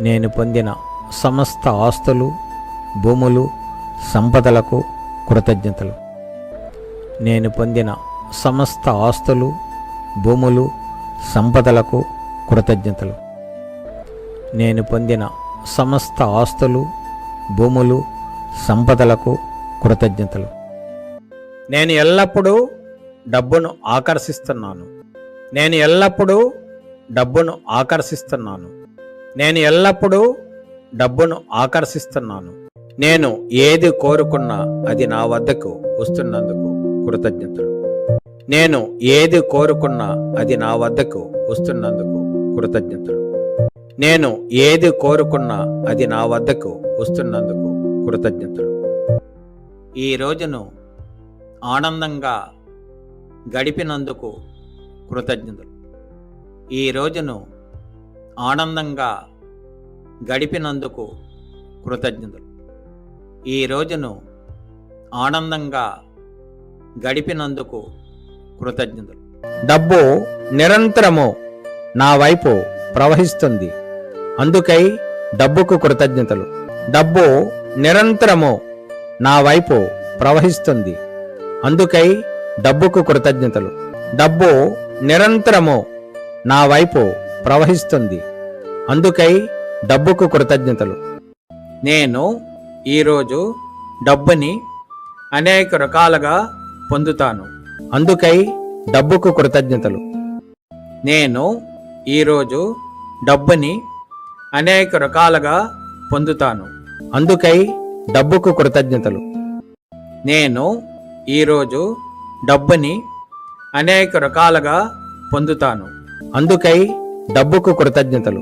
నేను పొందిన సమస్త ఆస్తులు భూములు సంపదలకు కృతజ్ఞతలు. నేను పొందిన సమస్త ఆస్తులు భూములు సంపదలకు కృతజ్ఞతలు. నేను పొందిన సమస్త ఆస్తులు భూములు సంపదలకు కృతజ్ఞతలు. నేను ఎల్లప్పుడూ డబ్బును ఆకర్షిస్తున్నాను. నేను ఎల్లప్పుడూ డబ్బును ఆకర్షిస్తున్నాను. నేను ఎల్లప్పుడూ డబ్బును ఆకర్షిస్తున్నాను. నేను ఏది కోరుకున్నా అది నా వద్దకు వస్తున్నందుకు కృతజ్ఞతలు. నేను ఏది కోరుకున్నా అది నా వద్దకు వస్తున్నందుకు కృతజ్ఞతలు. నేను ఏది కోరుకున్నా అది నా వద్దకు వస్తున్నందుకు కృతజ్ఞతలు. ఈ రోజును ఆనందంగా గడిపినందుకు కృతజ్ఞతలు. ఈ రోజును ఆనందంగా గడిపినందుకు కృతజ్ఞతలు. ఈ రోజును ఆనందంగా గడిపినందుకు కృతజ్ఞతలు. డబ్బు నిరంతరము నా వైపు ప్రవహిస్తుంది. అందుకై డబ్బుకు కృతజ్ఞతలు. డబ్బు నిరంతరము నా వైపు ప్రవహిస్తుంది. అందుకై డబ్బుకు కృతజ్ఞతలు. డబ్బు నిరంతరము నా వైపు ప్రవహిస్తుంది. అందుకై డబ్బుకు కృతజ్ఞతలు. నేను ఈరోజు డబ్బుని అనేక రకాలుగా పొందుతాను. అందుకై డబ్బుకు కృతజ్ఞతలు. నేను ఈరోజు డబ్బుని అనేక రకాలుగా పొందుతాను. అందుకై డబ్బుకు కృతజ్ఞతలు. నేను ఈరోజు డబ్బుని అనేక రకాలుగా పొందుతాను. అందుకై డబ్బుకు కృతజ్ఞతలు.